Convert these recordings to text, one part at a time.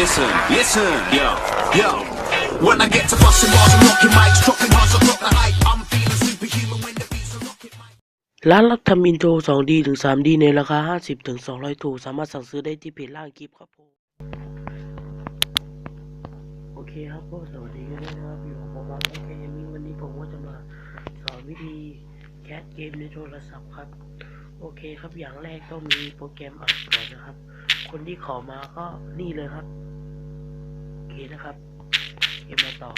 Listen, listen, yo, yo. When I get to busting bars and rocking mics, dropping hearts, I drop the hype. I'm feeling superhuman when the beats are rocking. mics. ร้านรับทำอินโทร 2D ถึง 3D ในราคา 50 ถึง 200 ถูก สามารถสั่งซื้อได้ที่เพจล่างคลิปครับผม โอเคครับก็สวัสดีกันนะครับ อยู่กับผมว่าโอเคมีวันนี้ผมก็จะมาสอนวิธีแคสเกมในโทรศัพท์ครับ โอเคครับอย่างแรกต้องมีโปรแกรมอัดก่อนนะครับ คนที่ขอมาก็นี่เลยครับโอเคนะครับเกมมาต่อ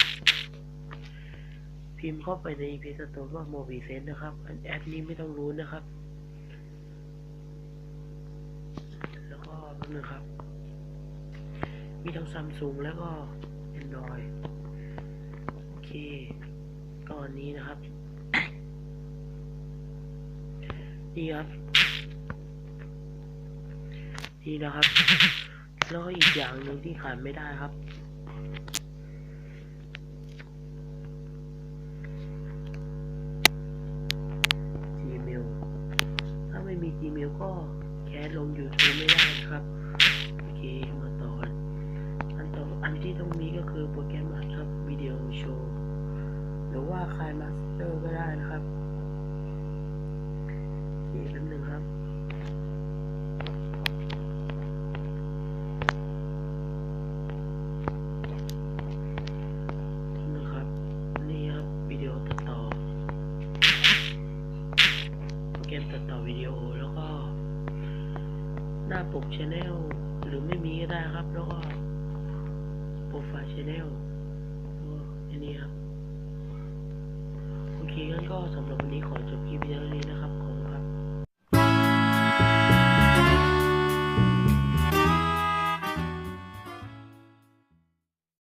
พิมพ์เข้าไปใน p พ s ส o r e ว่า m o b i s e n นะครับ อันแอปนี้ไม่ต้องรู้นะครับ แล้วก็นึงครับ มีทั้งซัมซุงแล้วก็ Android โอเคก็อันนี้นะครับ นี่ครับ นี่นะครับ แล้วอีกอย่างหนึ่งที่ขาดไม่ได้ครับ Gmail ถ้าไม่มี Gmail ก็แคสลง YouTube ไม่ได้นะครับ โอเค มาต่อกันอันต่ออันที่ต้องมีก็คือโปรแกรมอัดครับวิดีโอโชว์ หรือว่าคลายมาสเตอร์ก็ได้นะครับ มตัดต่อวิดีโอแล้วก็ หน้าปกชแนลหรือไม่มีก็ได้ครับ แล้วก็โปรไฟล์ช anel ก็อันนี้ครับ โอเคงั้นก็สำหรับวันนี้ขอจบคลิปเพียงเท่านี้นะครับ